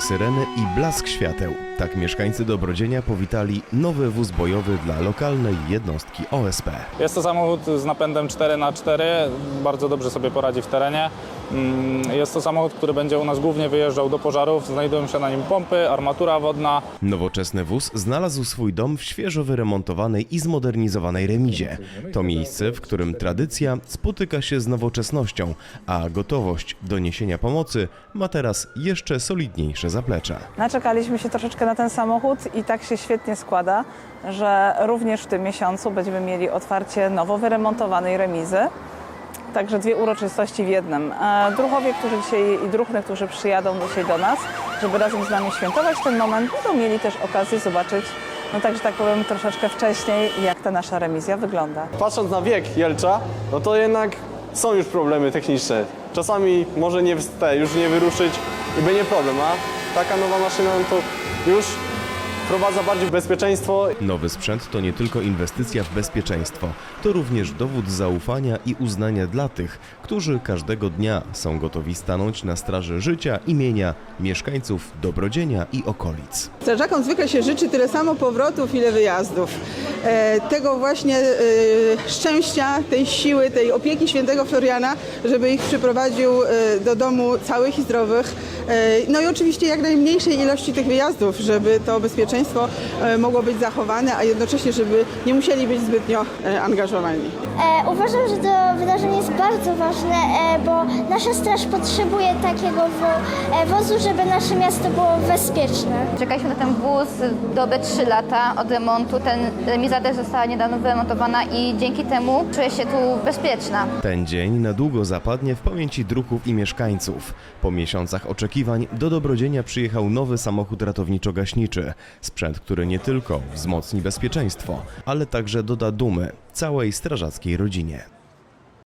Syreny i blask świateł. Tak mieszkańcy Dobrodzienia powitali nowy wóz bojowy dla lokalnej jednostki OSP. Jest to samochód z napędem 4x4, bardzo dobrze sobie poradzi w terenie. Mm, Jest to samochód, który będzie u nas głównie wyjeżdżał do pożarów. Znajdują się na nim pompy, armatura wodna. Nowoczesny wóz znalazł swój dom w świeżo wyremontowanej i zmodernizowanej remizie. To miejsce, w którym tradycja spotyka się z nowoczesnością, a gotowość do niesienia pomocy ma teraz jeszcze solidniejsze zaplecze. Naczekaliśmy się troszeczkę na ten samochód i tak się świetnie składa, że również w tym miesiącu będziemy mieli otwarcie nowo wyremontowanej remizy. Także dwie uroczystości w jednym. E, Druhowie, którzy dzisiaj i druhny, którzy przyjadą dzisiaj do nas, żeby razem z nami świętować ten moment, będą mieli też okazję zobaczyć, no tak, że tak powiem, troszeczkę wcześniej, jak ta nasza remizja wygląda. Patrząc na wiek Jelcza, no to jednak są już problemy techniczne. Czasami może nie wste, już nie wyruszyć i będzie problem, a taka nowa maszyna no to już wprowadza bardziej bezpieczeństwo Nowy sprzęt to nie tylko inwestycja w bezpieczeństwo, to również dowód zaufania i uznania dla tych, którzy każdego dnia są gotowi stanąć na straży życia, imienia mieszkańców Dobrodzienia i okolic. Strażakom zwykle się życzy tyle samo powrotów, ile wyjazdów. E, tego właśnie e, szczęścia, tej siły, tej opieki świętego Floriana, żeby ich przyprowadził e, do domu całych i zdrowych. E, no i oczywiście jak najmniejszej ilości tych wyjazdów, żeby to bezpieczeństwo e, mogło być zachowane, a jednocześnie, żeby nie musieli być zbytnio e, angażowani. E, uważam, że to wydarzenie jest bardzo ważne, e, bo nasza straż potrzebuje takiego wo, e, wozu, żeby nasze miasto było bezpieczne. Czekaliśmy na ten wóz dobre 3 lata od remontu. Ten remiza też została niedawno wyremontowana i dzięki temu czuję się tu bezpieczna. Ten dzień na długo zapadnie w pamięci druhów i mieszkańców. Po miesiącach oczekiwań do Dobrodzienia przyjechał nowy samochód ratowniczo-gaśniczy. Sprzęt, który nie tylko wzmocni bezpieczeństwo, ale także doda dumy całej strażackiej rodzinie.